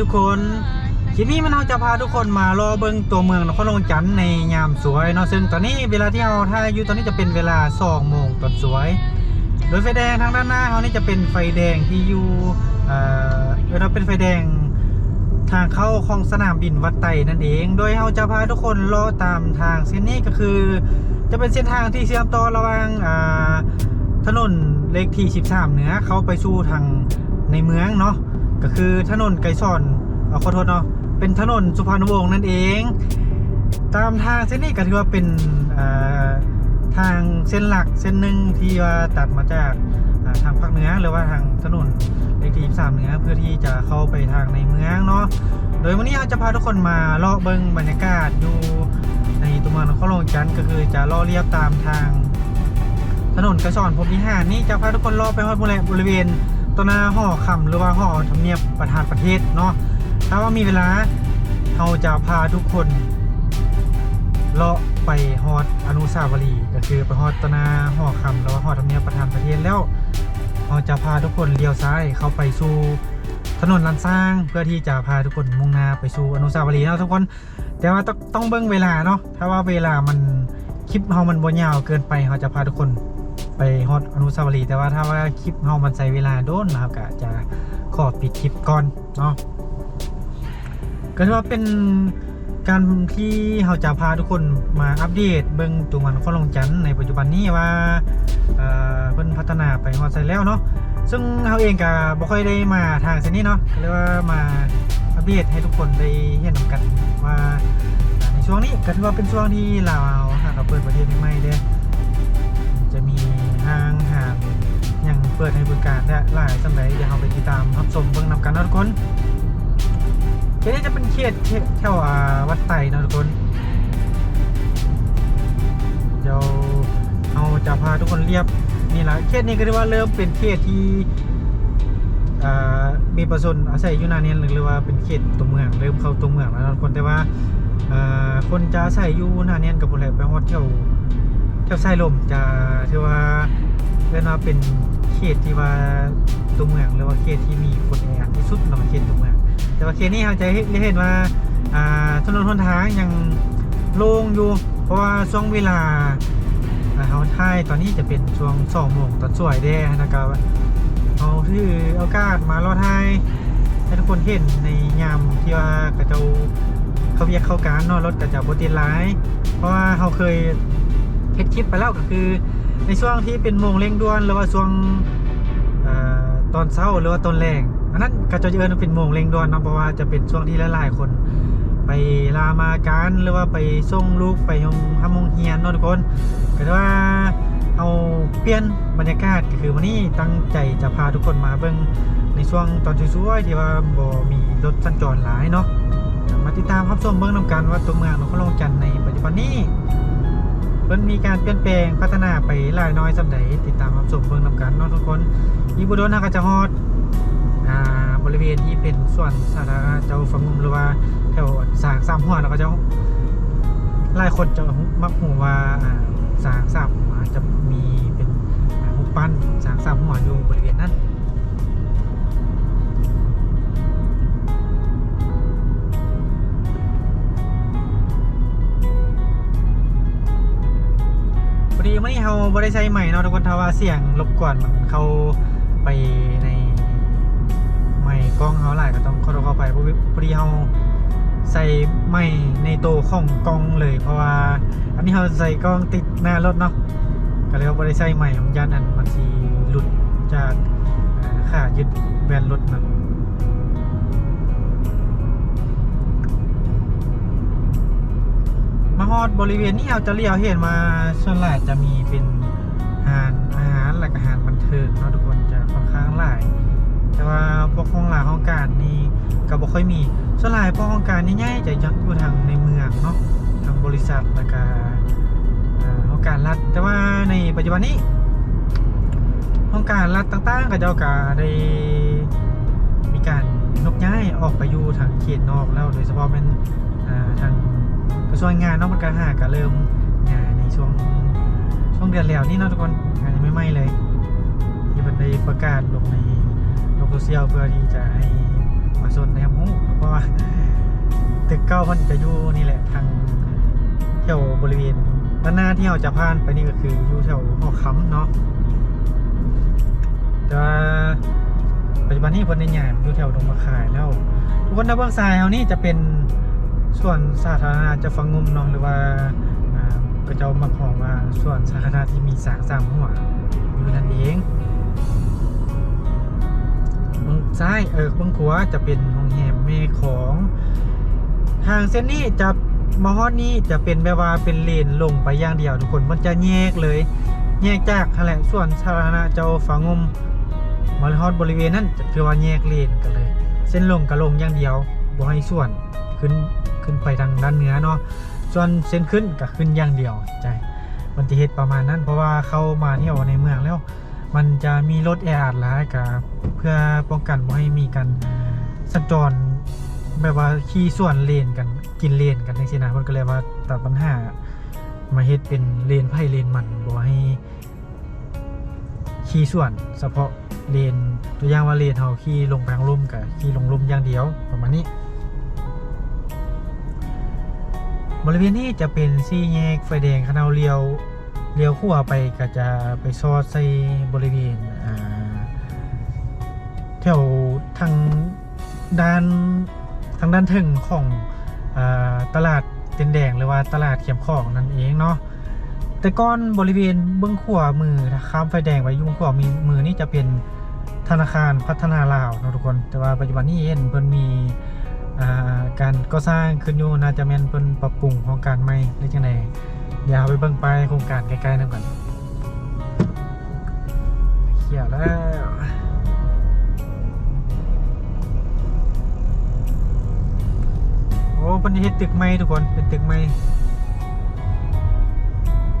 บายดีทุกคนคลิปนี้มันเราจะพาทุกคนมารอเบิ่งตัวเมืองนครหลวงจันทร์ในยามสวยเนาะซึ่งตอนนี้เวลาที่เราถ่ายอยู่ตอนนี้จะเป็นเวลา2โมงตอนสวย โดยไฟแดงทางด้านหน้าเขานี่จะเป็นไฟแดงที่อยู่เอ่อเวลาเป็นไฟแดงทางเข้าของสนามบินวัดไต่นั่นเอง โดยเราจะพาทุกคนรอตามทางเส้นนี้ก็คือ จะเป็นเส้นทางที่เชื่อมต่อระหว่างอ่าถนนเลขที่ 13 เหนือ เข้าไปสู่ทางในเมืองเนาะ ก็คือถนนไกรสอนอขอโทษเนาะเป็นถนนสุพรรณวงศ์นั่นเอง ตามทางเส้นนี้ก็ถือว่าเป็นทางเส้นหลักเส้นหนึ่งที่ว่าตัดมาจากทางภาคเหนือหรือว่าทางถนนเลขที่23เหนือเพื่อที่จะเข้าไปทางในเมืองเนาะโดยวันนี้เราจะพาทุกคนมาเลาะเบิ่งบรรยากาศอยู่ในตัวเมืองนครหลวงจันทร์ก็คือจะล่อเรียบตามทางถนนกระชอนพรมวิหารนี่จะพาทุกคนล่อไปฮอดบริเวณบริเวณ ตัวหน้าห่อคำหรือว่าห่อทำเนียบประธานประเทศเนาะถ้าว่ามีเวลาเราจะพาทุกคนเลาะไปฮอดอนุสาวรีย์ก็คือไปฮอดตัวหน้าห่อคำหรือว่าห่อทำเนียบประธานประเทศแล้วเราจะพาทุกคนเลี้ยวซ้ายเข้าไปสู่ถนนลันสร้างเพื่อที่จะพาทุกคนมุ่งหน้าไปสู่อนุสาวรีย์เนาะทุกคน แต่ว่าต้องต้องเบิ่งเวลาเนาะถ้าว่าเวลามันคลิปเฮามันบ่ยาวเกินไปเขาจะพาทุกคน ไปฮอดอนุสาวรีย์แต่ว่าถ้าว่าคลิปเฮามันใช้เวลาโดนนะครับก็จะขอปิดคลิปก่อนเนาะก็ถือว่าเป็นการที่เราจะพาทุกคนมาอัปเดตเบิ่งตัวมันข้อลงจันในปัจจุบันนี้ว่าเอ่อพิ่นพัฒนาไปฮอดไซแล้วเนาะซึ่งเราเองก็บ่ค่อยได้มาทางเส้นนี้เนาะก็เรียกว่ามาอัปเดตให้ทุกคนได้เห็นกันว่าในช่วงนี้ก็ถือว่าเป็นช่วงที่ลาหากเปิดประเทศใหม่ๆเด้ เปิดให้บริการและหลายสำหรับเดี๋ยวเราไปติดตามรับชมเบิ่งนำกันนาะทุกคนเขตนี้จะเป็นเขตแถวอ่าวัดไต่นะทุกคนเดี๋ยวเราจะพาทุกคนเรียบนี่แหละเขตนี้ก็เรียกว่าเริ่มเป็นเขตที่มีประชาชนอาศัยอยู่นานนี้หรือว่าเป็นเขตตัวเมืองเริ่มเข้าตัวเมืองแล้วนะทุกคนแต่ว่าคนจะอาศัยอยู่นานนี้กับคนแหลไปฮอดแถวแถวไส้ลมจะถือว่าเรียกว่าเป็น เขตที่ว่าตัวเมืองหรือว่าเขตที่มีคนแออัดที่สุดในเขตตัวเมือง แต่ว่าเขตนี้เราจะเห็นเห็นว่าถนนหนทางยังโล่งอยู่ เพราะว่าช่วงเวลาเขาถ่ายตอนนี้จะเป็นช่วงสองโมงตอนสวยแด้นะครับเขาถือโอากาสมารอถ่ายให้ทุกคนเห็นในยามที่ว่ากระเจ้าเขาเรียกเข้าการนอนรถกระเจ้าบตินร้ายเพราะว่าเขาเคยเฮ็ดคลิปไปแล้วก็คือ ในช่วงที่เป็นโมงเร่งด่วนหรือว่าช่วงอตอนเช้าหรือว่าตอนแรงอันนั้นกระจาจะเอิ้นเป็นโมงเร่งด่วนเนาะเพราะว่าจะเป็นช่วงที่หลายๆคน ไปลามาการหรือว่าไปส่งลูกไปโรงทำโรงเรียนนทุกคนก็ถือว่าเอาเปลี่ยนบรรยากาศก็คือวันนี้ตั้งใจจะพาทุกคนมาเบิ่งในช่วงตอนสวยๆที่ว่าบ่มีรถสัญจรหลายเนาะมาติดตามรับชมเบิ่งนำกันว่าตัวเมืองนครหลวงจันทร์ในปัจจุบันนี้ พิ่นมีการเปลี่ยนแปลงพัฒนาไปหลายน้อยสำใดติดตามรับชมเบิ่งนำกันเนาะทุกคนอีกบ่โดนฮาก็จะฮอดอ่าบริเวณที่เป็นส่วนสาธารณะเจ้าฝังมุมหรือว่าแถวสางสามหัวแล้วก็จะหลายคนจะมักหูว่าอ่าสางสามหัวจะมีเป็นหุบปั้นสางสามหัวอยู่บริเวณนั้น ไม่เฮาบริใช้ใหม่เนาะทุกคนถ้าว่าเสียงรบกวนมันเขาไปในไมค์กล้องเฮาหลายก็ต้องขอโทษเข้าไปเพราะว่าพอดีเฮาใส่ไม่ในตัวของกล้องเลย เพราะว่าอันนี้เราใส่กล้องติดหน้ารถเนาะก็เลยว่าบ่ได้ใส่ใหม่มันยันอันมันสีหลุดจากอ่าขายึดแบนรถน มาฮอดบริเวณนี้เราจะเลี้ยวเห็นมาส่วนหลายจะมีเป็นอาหารอาหารและก็อาหารบันเทิงเนาะทุกคนจะค่อนข้างหลาย แต่ว่าพวกห้องหลาห้องการนี่ก็บ่ค่อยมีส่วนหลายพวกห้องการนี่ง่ายจะยังอยู่ทางในเมืองเนาะทางบริษัทแล้วก็อ่าห้องการรัฐ แต่ว่าในปัจจุบันนี้ห้องการรัฐต่างๆก็จ้าก็ได้มีการนกย้ายออกไปอยู่ทางเขตนอกแล้วโดยเฉพาะเป็น กระทรวงงานเนอกมันก็หาก็เริ่มงานในช่วงช่วงเดือนแล้วนี่เนาะทุกคนงานยังไม่ไหม้เลย ที่มันได้ประกาศลงในโลกโซเชียลเพื่อที่จะให้มาชนนะครับเพราะว่าตึกเก้ามันจะอยู่นี่แหละทางแถวบริเวณด้านหน้าที่เราจะผ่านไปนี่ก็คืออยู่แถวหอค้ำเนาะแต่ว่าปัจจุบันนี้เพิ่นได้ย้ามอยู่แถวตรงมาขายแล้วทุกคนถ้าเบื้องซ้ายเฮานี่จะเป็น ส่วนสาธารณะจะฟังงมเนาะหรือว่าก็จะมาขอว่าส่วนสาธารณะที่มีสางสามหัวอยู่นั่นเองบื้องซ้ายเออบื้องขวาจะเป็นโรงแรมเมของทางเส้นนี้จะมาฮอดนี้จะเป็นแบบว่าเป็นเลนลงไปอย่างเดียวทุกคนมันจะแยกเลย แยกจากแหละส่วนสาธารณะเจ้าฝังงมมาฮอดบริเวณนั้นจะคือว่าแยกเลนกันเลย เส้นลงกับลงอย่างเดียวบ่ให้ส่วนขึ้น ขึ้นไปทางด้านเหนือเนาะส่วนเส้นขึ้นก็ขึ้นอย่างเดียวใช่มันจะเฮ็ดประมาณนั้น เพราะว่าเข้ามาเที่ยวในเมืองแล้ว มันจะมีรถแออัดหลายกับเพื่อป้องกันบ่ให้มีการสัญจรแบบว่าขี่ส่วนเลนกันกินเลนกันจังซี่นะมันก็เลยว่าตัดปัญหามาเฮ็ดเป็นเลนไผ่เลนมันบ่ให้ขี่ส่วน เฉพาะเลนตัวอย่างว่าเลนเฮาขี่ลงไปทางลมกับขี่ลงลมอย่างเดียวประมาณนี้ บริเวณนี้จะเป็นสี่แยกไฟแดงคณะเลียวเลี้ยวขั่วไปก็จะไปซอดใส่บริเวณแถวทางด้านทางด้านถึงของอตลาดเต็นแดงหรือว่าตลาดเขียมของนั่นเองเนาะแต่ก้อนบริเวณเบื้องขวามือข้ามไฟแดงไปยุ่เบื้องขวามีมือนี่จะเป็นธนาคารพัฒนาลาวนะทุกคน แต่ว่าปัจจุบันนี้เห็นเพิ่นมี การก่อสร้างขึ้นอยู่น่าจะแม่นเพิ่นปรับปรุงโครงการใหม่หรือจังไดเดี๋ยวเอาไปเบิ่งไปโครงการใกล้ๆนั่นก่อนเขียวแล้วโอ้เพิ่นเฮ็ดตึกใหม่ทุกคนเป็นตึกใหม่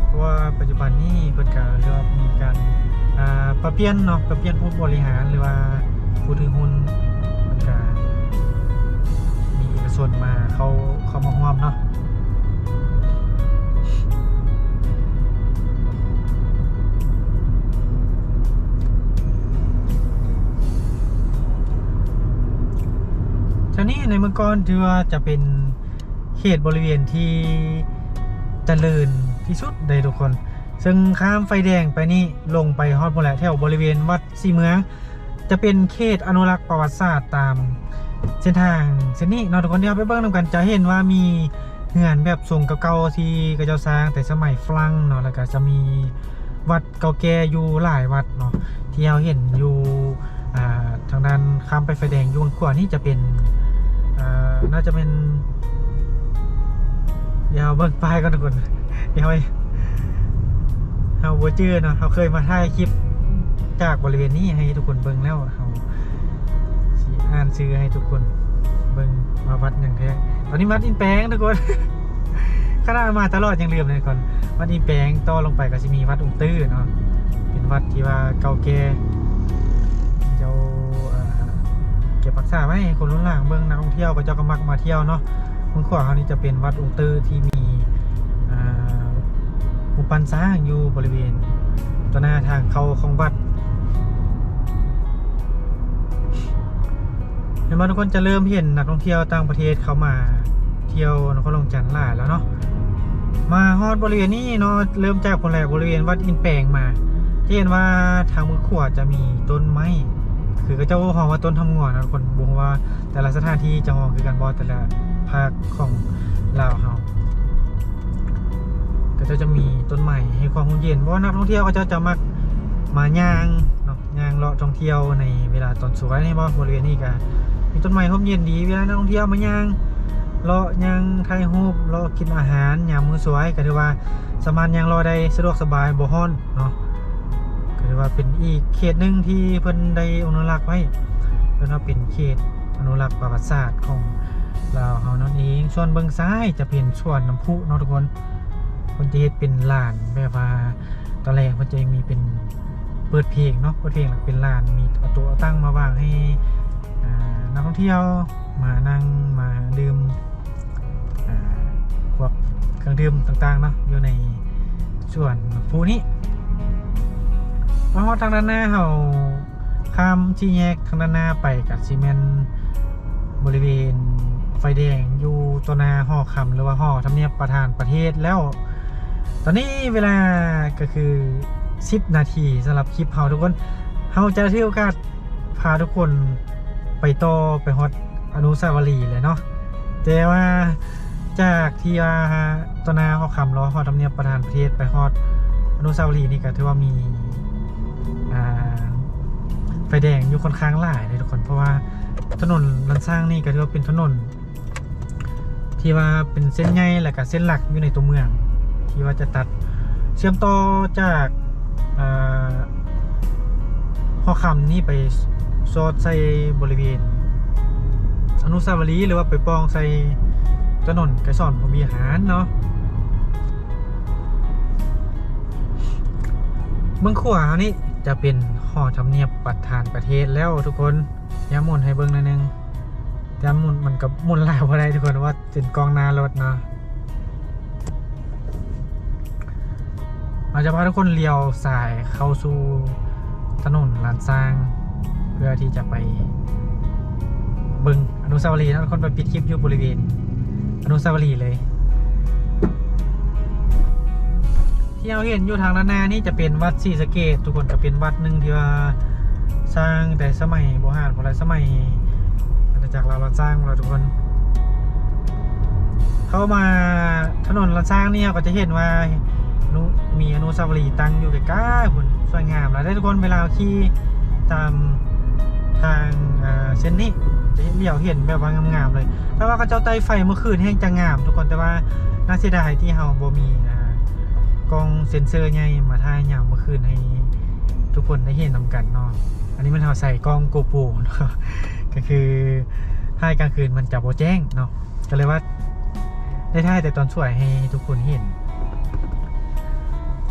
เพราะว่าปัจจุบันนี้เพิ่นก็เรียกว่ามีการปรับเปลี่ยนเนาะปรับเปลี่ยนผู้บริหารหรือว่าผู้ถือหุ้น มีเอกชนมาเขาเขามาร่วมเนาะทีนี้ในเมื่อก่อนถือว่าจะเป็นเขตบริเวณที่เจริญที่สุดเลยทุกคน ซึ่งข้ามไฟแดงไปนี่ลงไปฮอดพนแหละแถวบริเวณวัดสีเมือง จะเป็นเขตอนุรักษ์ประวัติศาสตร์ตาม เส้นทางเส้นนี้เนาะทุกคนเดี๋ยวไปเบิ่งนำกันจะเห็นว่ามีเหือนแบบทรงเก่าๆที่กระเจ้าสร้างแต่สมัยฝรั่งเนาะแล้วก็จะมีวัดเก่าแก่อยู่หลายวัดเนาะที่เราเห็นอยู่ทางด้านข้ามไปไฟแดงยู่ขวานี่จะเป็นน่าจะเป็นเดี๋ยวเบิ่งป้ายก่อนทุกคนเดี๋ยวไปเฮาบ่จื้อเนาะเฮาเคยมาถ่ายคลิปจากบริเวณนี้ให้ทุกคนเบิ่งแล้วเฮา อ่านชื่อให้ทุกคนเบิ่งว่าวัดหยังแท้ตอนนี้วัดอินแปงทุกคนขนาดมาตลอดยังลืมเลยก่อนวัดอินแปงต่อลงไปก็สิมีวัดองค์ตื้อเนาะเป็นวัดที่ว่าเก่าแก่เจ้าเก็บรักษาไว้ให้คนรุ่นหลังเบิ่งนักท่องเที่ยวก็เจ้าก็มักมาเที่ยวเนาะเมืองขวาเขานี่จะเป็นวัดองค์ตื้อที่มีอุปันสร้างอยู่บริเวณต่อหน้าทางเข้าของวัด ห็นว่าทุกคนจะเริ่มเห็นนักท่องเที่ยวต่างประเทศเขามาเที่ยวนครหลวงจันทร์หลายแล้วเนาะมาฮอดบริเวณนี้เนาะเริ่มจากคนแรกบริเวณวัดอินแปลงมาที่เห็นว่าทางมือขวาจะมีต้นไม้คือก็เจ้าห้องว่าต้นทำงอนนะทุกคนบอกว่าแต่ละสถานที่จะห้องคือกันบอแต่ละภาคของลาวเฮาก็จะจะมีต้นใหม่ให้ความร่มเย็นเพราะนักท่องเที่ยวก็จะจะมักมาย่างเนาะย่างเลาะท่องเที่ยวในเวลาตอนสวยนี่บ่บริเวณนี้ก็ มีต้นไม้ร่มเย็นดีเวลานักท่องเที่ยวมาย่างเลาะย่างถ่ายรูปเลาะกินอาหารยามมือสวยก็ถือว่าสามารถย่างเลาะได้สะดวกสบายบ่ฮ้อนเนาะก็ถือว่าเป็นอีกเขตหนึ่งที่เพิ่นได้อนุรักษ์ไว้เพิ่นว่าเป็นเขตอนุรักษ์ประวัติศาสตร์ของลาวเฮานั่นเองส่วนเบื้องซ้ายจะเป็นส่วนน้ำพุเนาะทุกคนคนจะเฮ็ดเป็นลานแบบว่าตอนแรกมันจะมีเป็นเปิดเพลงเนาะเปิดเพลงแล้วเป็นลานมีตัวตั้งมาวางให้อ่า นักท่องเที่ยวมานั่งมาดื่มพวกเครื่องดื่มต่างๆเนาะอยู่ในส่วนภูนี้เพราะว่าทางด้านหน้าเราข้ามที่แยกทางด้านหน้าไปกับซีเมนบริเวณไฟแดงอยู่ตัวหนาหอคำหรือว่าหอทำเนียบประธานประเทศแล้ว ตอนนี้เวลาก็คือ 10 นาทีสำหรับคลิปเฮาทุกคนเฮาจะถือโอกาสพาทุกคน ไปต่อไปฮอดอนุสาวรีย์เลยเนาะแต่ว่าจากที่ว่าตัวหนาหอคำรอหอทำเนียบประธานประเทศไปฮอดอนุสาวรีย์นี่ก็ถือว่ามีไฟแดงอยู่ค่อนข้างหลายเลยทุกคนเพราะว่าถนนลันสร้างนี่ก็ถือว่าเป็นถนน ที่ว่าเป็นเส้นใหญ่และก็เส้นหลักอยู่ในตัวเมือง ที่ว่าจะตัดเชื่อมต่อจากอ่าหอคำนี่ไป ซอดใส่บริเวณ อนุสาวรีย์หรือว่าไปปองใส่ถนนไกรสอนพรหมวิหารเนาะเมืองขวานี่จะเป็นหอทำเนียบประธานประเทศแล้วทุกคนย้ำมุนให้เบิ้งหนิดนึงย้ำมุนมันกับมุนลายพอได้ทุกคนว่าเป็นกองนารถเนาะเราจะพาทุกคนเลี้ยวสายเข้าสู่ถนนลานสร้าง พื่อที่จะไปบึงอนุสาวรีย์นะคนไปปิดคลิปอยู่บริเวณ อนุสาวรีย์เลย ที่เราเห็นอยู่ทางด้านหน้านี่จะเป็นวัดศรีสะเกดทุกคนก็เป็นวัดหนึ่งที่ว่าสร้างแต่สมัยโบราณโบราณสมัยอาณาจักรเราเราสร้างเราทุกคน เข้ามาถนนเราสร้างเนี่ยก็จะเห็นว่านุมีอนุสาวรีย์ตั้งอยู่ใกล้ๆหุ่นสวยงามแล้วได้ทุกคนเวลาขี่ตาม ทางเส้นนี้จะเลี้ยวเห็นแบบว่างามๆเลยแต่ว่าก็เจ้าไต้ไฟเมื่อคืนแห้งจะงาม ทุกคนแต่ว่าน่าเสียดายที่เฮาบ่มีกล้องเซ็นเซอร์ใหญ่มาถ่ายยามเมื่อคืนให้ทุกคนได้เห็นนำกันเนาะอันนี้มันเอาใส่กล้องโกโปรเนาะก็คือถ่ายกลางคืนมันจะโบแจ้งเนาะก็เลยว่าได้ถ่ายแต่ตอนสวยให้ทุกคนเห็น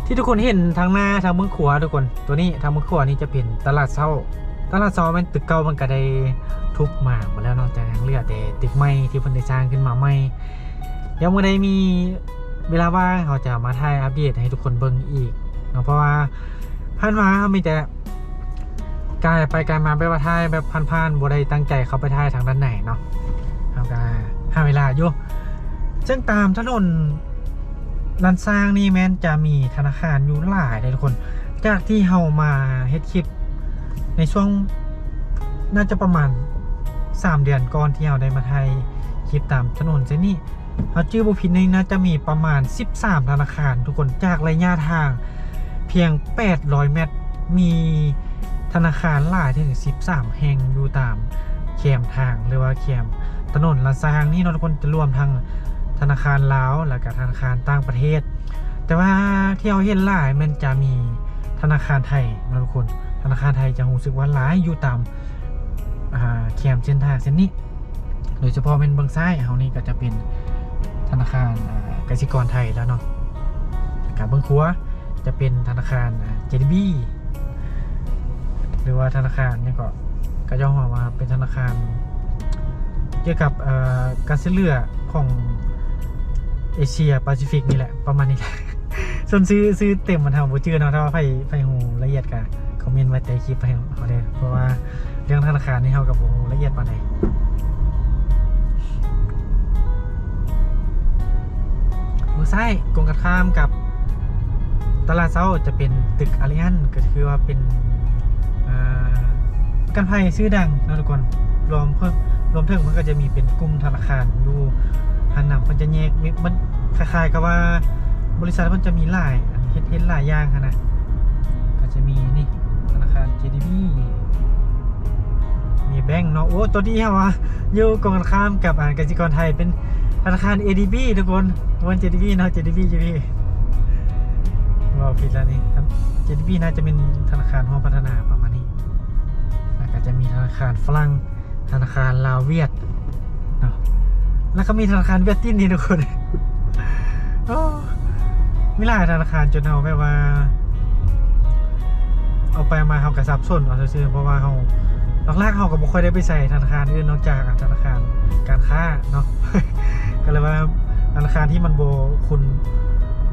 ที่ทุกคนเห็นทางหน้าทางมือขวาทุกคน ตัวนี้ทางมือขวานี่จะเป็นตลาดเช้า ตลาดเช้ามันตึกเก่ามันก็ได้ทุบมาหมดแล้วเนาะแต่ยังเหลือแต่ตึกใหม่ที่เพิ่นได้สร้างขึ้นมาใหม่ยังไม่ได้มีเวลาว่างเขาจะมาถ่ายอัปเดตให้ทุกคนเบิ่งอีกเนาะเพราะว่าผ่านมาเขามีแต่กายไปกายมาไปว่าถ่ายแบบผ่านๆบ่ได้ตั้งใจเขาไปถ่ายทางด้านไหนเนาะเขาก็หาเวลาอยู่ซึ่งตามถนนลันสร้างนี่แม้นจะมีธนาคารอยู่หลายเลยทุกคน จากที่เฮามาเฮ็ดคลิป ในช่วงน่าจะประมาณ 3 เดือนก่อนที่เราได้มาถ่ายคลิปตามถนนเส้นนี้เขาชื่อบุพินนี่น่าจะมีประมาณ 13 ธนาคาร ทุกคนจากระยะทาง เพียง 800 เมตร มีธนาคารหลายถึง 13 แห่งอยู่ตามแคมทางหรือว่าแคมถนนละซางนี่เนาทุกคนจะรวมทั้งธนาคารลาวและก็ธนาคารต่างประเทศ แต่ว่าที่เราเห็นหลายมันจะมีธนาคารไทยนะทุกคน ธนาคารไทยจะรู้สึกว่าหลายอยู่ตามแคมเส้นทางเส้นนี้ โดยเฉพาะเป็นเบื้องซ้ายเขานี่ก็จะเป็นธนาคารกสิกรไทยแล้วเนาะกับเบื้องขวจะเป็นธนาคารเจดีบีหรือว่าธนาคารเนี่ยก็ก็จะออกมาเป็นธนาคารเกี่ยวกับการซื้อเรือของเอเชียแปซิฟิกนี่แหละประมาณนี้แหละส่วนซื้อซื้อเต็มมันทำบูจือเนาะถ้าไฟไฟหูละเอียดกัน อมเมนต์ไว้ใต้คลิปไปเขาเลยเพราะว่าเรื่องธนาคารนี่เขากับผมละเอียดปานใดมือซ้ายกงกันข้ามกับตลาดเช้าจะเป็นตึกอาริอันก็คือว่าเป็นอ่าประกันภัยชื่อดังนะทุกคนรวมเพิ่มรวมถึงมันก็จะมีเป็นกลุ่มธนาคารอยู่ทางนำมันจะแยกมิมันคล้ายๆกับว่าบริษัทมันจะมีหลายอันเฮ็ดเฮ็ดหลายอย่างนะก็จะมี มีแบงก์เนาะโอ้ตัวนี้ฮะวะอยู่กองข้ามกับอ่ากสิกรไทยเป็นธนาคาร ADB ทุกคนวัน JDB เนาะ JDB JDB ว่าผิดแล้วนี่ครับ JDB น่าจะเป็นธนาคารห้องพัฒนาประมาณนี้แล้วก็จะมีธนาคารฝรั่งธนาคารลาวเวียดเนาะแล้วก็มีธนาคารเวียดตินนี่ทุกคนโอ้มีหลายธนาคารจนเอาแบบว่า เอาไปมาเขากระซับส้นเอาซื่อๆเพราะว่าเขาหลักๆเขาก็บ่ค่อยได้ไปใส่ธนาคารอื่นนอกจากธนาคารการค้าเนาะก็เลยว่าธนาคารที่มันโบคุณ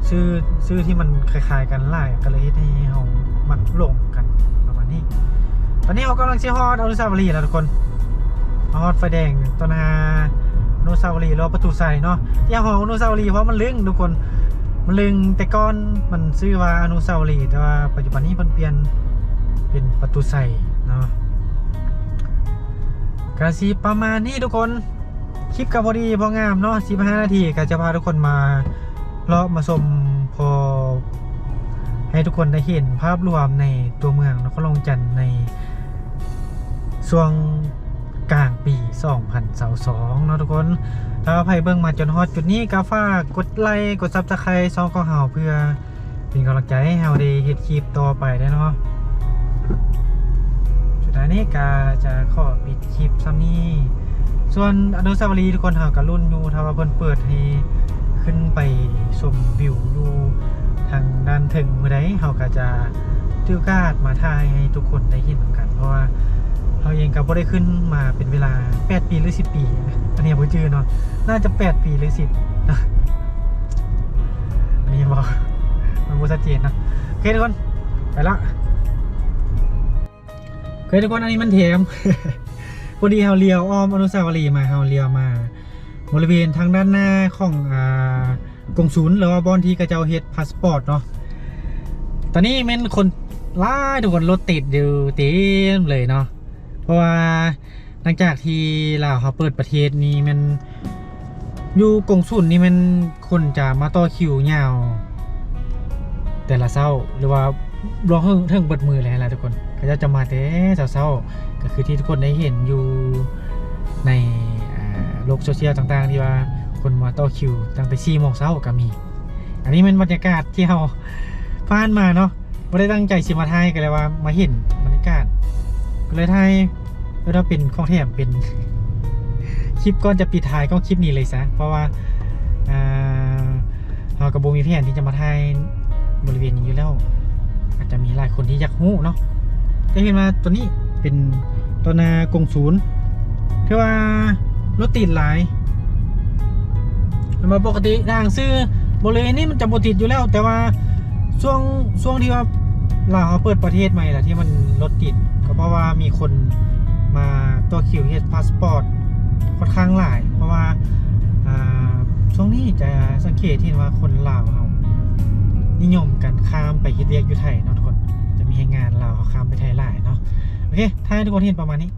ชื่อชื่อที่มันคล้ายๆกันหลายก็เลยให้เขามักหลงกันประมาณนี้ ตอนนี้เขากำลังเชี่ยฮอดอนุสาวรีย์แล้วทุกคนมาฮอดไฟแดงตอนนาอนุสาวรีย์รอประตูใส่เนาะที่หออนุสาวรีย์เพราะมันลึงทุกคนมันลึงแต่ก่อนมันชื่อว่าอนุสาวรีย์แต่ว่าปัจจุบันนี้มันเปลี่ยน เป็นประตูใส่เนาะกาสีประมาณนี้ทุกคนคลิปกับพอดีพองามเนาะ15 นาทีก็จะพาทุกคนมาเลาะมาชมพอ ให้ทุกคนได้เห็นภาพรวมในตัวเมืองนครหลวงจันทร์ในช่วงกลางปี 2022เนาะทุกคนถ้าใครเบิ่งมาจนฮอดจุดนี้ก็ฝากกดไลค์กดซับสไครต์ซองของเฮาเพื่อเป็นกำลังใจให้เฮาได้เฮ็ดคลิปต่อไปได้เนาะ สุดท้ายนี้ก็จะขอปิดคลิปซ้ำนี้ ส่วนอนุสาวรีย์ทุกคนเฮาก็รุ่นอยู่ถ้าว่าเพิ่นเปิดให้ขึ้นไปชมวิวอยู่ทางด้านถึงมื้อใดเฮาก็จะถือโอกาสมาถ่ายให้ทุกคนได้เห็นเหมือนกัน เพราะว่าเฮาเองก็บ่ได้ขึ้นมาเป็นเวลา 8 ปีหรือ 10 ปี อันนี้บ่จื้อเนาะน่าจะ 8 ปีหรือ 10นะอันนี้บ่มันบ่ชัดเจนนะโอเคทุกคน ไปละ เคทุกคนอันนี้มันแถมพอดีเฮาเลียวอ้อมอนุสาวรีย์มาเฮาเลียวมา บริเวณทางด้านหน้าของอ่ากงศูนย์หรือว่าบอนที่กระเจ้าเฮ็ดพาสปอร์ตเนาะตอนนี้มันคนล่าทุกคนรถติดอยู่เต็มเลยเนาะเพราะว่าหลังจากที่ลาวเขาเปิดประเทศนี้มันอยู่กงศูนย์นี่มันคนจะมาต่อคิวยาว แต่ละเศร้าหรือว่า ร้องเทิงเทิงเบิดมือเลยแหละทุกคนเขาจะจะมาแต่เศร้าๆก็คือที่ทุกคนได้เห็นอยู่ในโลกโซเชียลต่างๆ ที่ว่าคนมาต่อคิวตั้งแต่4โมงเช้าก็มี อันนี้เป็นบรรยากาศที่เราผ่านมาเนาะไม่ได้ตั้งใจสิมาไทยก็เลยว่ามาเห็นบรรยากาศก็เลยไทยแล้วเราเป็นข้องแถมเป็นคลิปก่อนจะปิดท้ายก็คลิปนี้เลยซะเพราะว่าอ่าเรากับโบมีแผนที่จะมาไทยบริเวณนี้อยู่แล้ว อาจจะมีหลายคนที่อยากรู้เนาะจะเห็นว่าตัวนี้เป็นตัวนากงศูนย์ที่ว่ารถติดหลายมาปกติทางซื้อบริเวณนี้มันจะบติดอยู่แล้ว แต่ว่าช่วงช่วงที่ว่าเราเขาเปิดประเทศใหม่แหละที่มันรถติด ก็เพราะว่ามีคนมาตัวคิวเฮดพาสปอร์ตค่อนข้างหลาย เพราะว่าอ่าช่วงนี้จะสังเกตเห็นว่าคนลาวเขา นิยมกันข้ามไปเฮ็ดเรียกอยู่ไทยเนาะทุกคนจะมีให้งานเราขาข้ามไปไทยหลายเนาะโอเคถ้าทุกคนเห็นประมาณนี้